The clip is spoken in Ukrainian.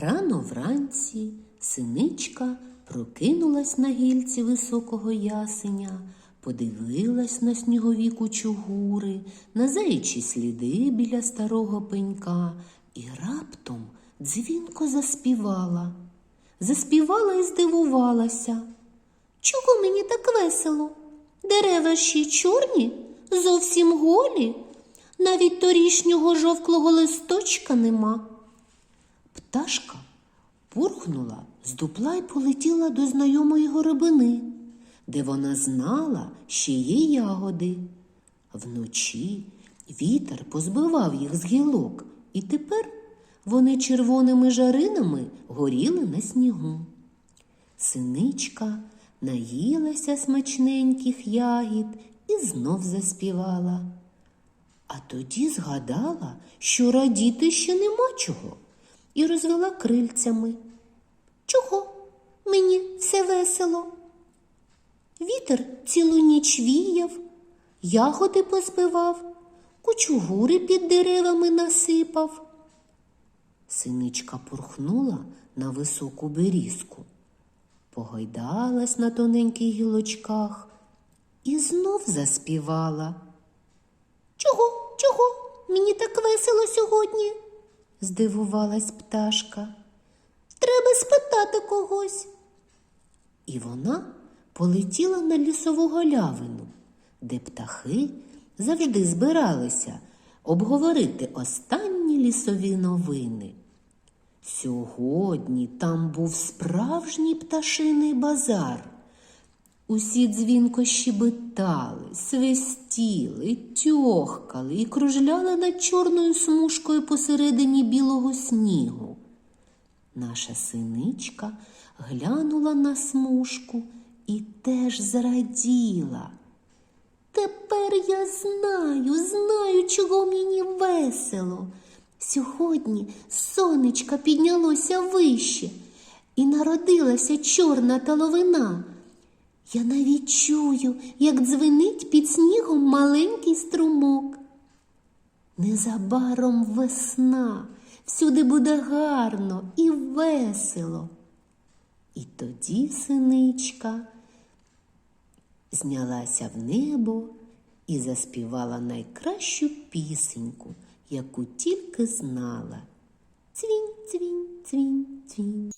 Рано вранці синичка прокинулась на гільці високого ясеня, подивилась на снігові кучугури, на заячі сліди біля старого пенька і раптом дзвінко заспівала. Заспівала і здивувалася. Чого мені так весело? Дерева ще чорні, зовсім голі, навіть торішнього жовклого листочка нема. Пташка пурхнула з дупла й полетіла до знайомої горобини, де вона знала, що є ягоди. Вночі вітер позбивав їх з гілок, і тепер вони червоними жаринами горіли на снігу. Синичка наїлася смачненьких ягід і знов заспівала. А тоді згадала, що радіти ще нема чого, і розвела крильцями. Чого? Мені все весело. Вітер цілу ніч віяв, ягоди позбивав, кучугури під деревами насипав. Синичка пурхнула на високу берізку, погойдалась на тоненьких гілочках і знов заспівала. Чого, чого? Мені так весело сьогодні? Здивувалась пташка. Треба спитати когось. І вона полетіла на лісову галявину, де птахи завжди збиралися обговорити останні лісові новини. Сьогодні там був справжній пташиний базар. Усі дзвінко щебетали, свистіли, тьохкали і кружляли над чорною смужкою посередині білого снігу. Наша синичка глянула на смужку і теж зраділа. Тепер я знаю, знаю, чого мені весело. Сьогодні сонечко піднялося вище і народилася чорна таловина. Я навіть чую, як дзвенить під снігом маленький струмок. Незабаром весна, всюди буде гарно і весело. І тоді синичка знялася в небо і заспівала найкращу пісеньку, яку тільки знала. Цвінь, цвінь, цвінь, цвінь.